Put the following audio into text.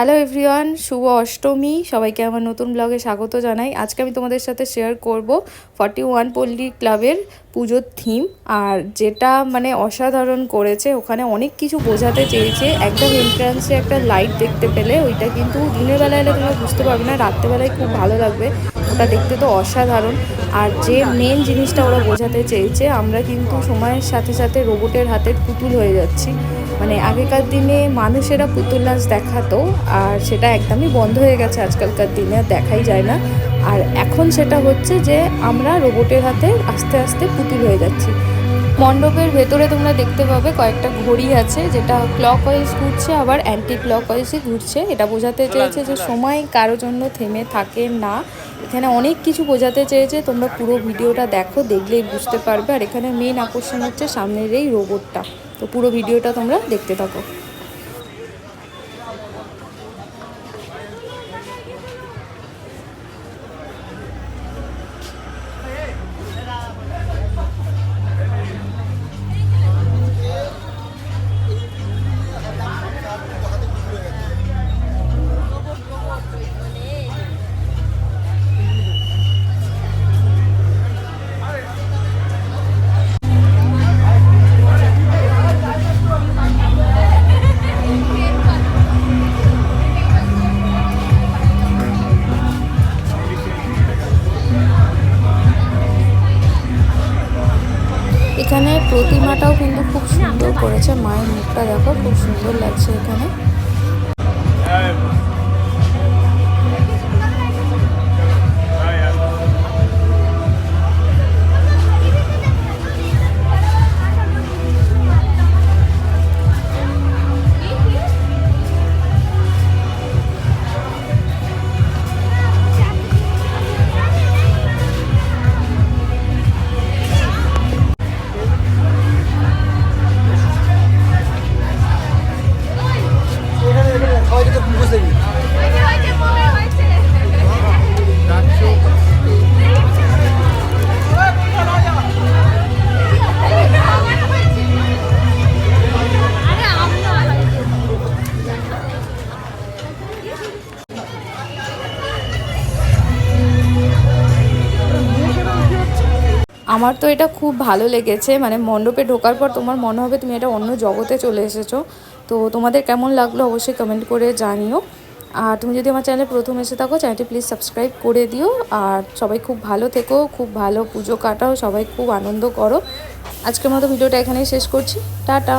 Hello everyone শুভ অষ্টমী। সবাইকে আমার নতুন ব্লগে স্বাগত জানাই। আজকে আমি তোমাদের সাথে শেয়ার করব ফর্টি ওয়ান পল্লী ক্লাবের পুজোর থিম আর যেটা মানে অসাধারণ করেছে, ওখানে অনেক কিছু বোঝাতে চেয়েছে। একদম এন্ট্রান্সে একটা লাইট দেখতে পেলে, ওইটা কিন্তু দিনের বেলা এলে তোমরা বুঝতে পারবে না, রাত্রেবেলায় খুব ভালো লাগবে। ওটা দেখতে তো অসাধারণ। আর যে মেন জিনিসটা ওরা বোঝাতে চেয়েছে, আমরা কিন্তু সময়ের সাথে সাথে রোবটের হাতে পুতুল হয়ে যাচ্ছি। মানে আগেকার দিনে মানুষেরা পুতুল নাচ দেখাতো, আর সেটা একদমই বন্ধ হয়ে গেছে আজকালকার দিনে দেখাই যায় না। আর এখন সেটা হচ্ছে যে, আমরা রোবটের হাতে আস্তে আস্তে পুতুল হয়ে যাচ্ছি। মণ্ডপের ভেতরে তোমরা দেখতে পাবে কয়েকটা ঘড়ি আছে, যেটা ক্লক ওয়াইজ ঘুরছে, আবার অ্যান্টি ক্লক ওয়াইজই ঘুরছে। এটা বোঝাতে চেয়েছে যে সময় কারও জন্য থেমে থাকে না। এখানে অনেক কিছু বোঝাতে চেয়েছে, তোমরা পুরো ভিডিওটা দেখো, দেখলেই বুঝতে পারবে। আর এখানে মেন আকর্ষণ হচ্ছে সামনের এই রোবটটা তো পুরো ভিডিওটা তোমরা দেখতে থাকো। এখানে প্রতিমাটাও কিন্তু খুব সুন্দর করেছে। মায়ের মুখটা দেখো খুব সুন্দর লাগছে এখানে। আমার তো এটা খুব ভালো লেগেছে মানে মণ্ডপে ঢোকার পর তোমার মনে হবে তুমি এটা অন্য জগতে চলে এসেছ। তো তোমাদের কেমন লাগল অবশ্যই কমেন্ট করে জানিও। আর তুমি যদি আমার চ্যানেলে প্রথম এসে থাকো চ্যানেলটি প্লিজ সাবস্ক্রাইব করে দিও। আর সবাই খুব ভালো থেকো, খুব ভালো পুজো কাটাও, সবাই খুব আনন্দ করো। আজকের মতো ভিডিওটা এখানেই শেষ করছি। টাটা!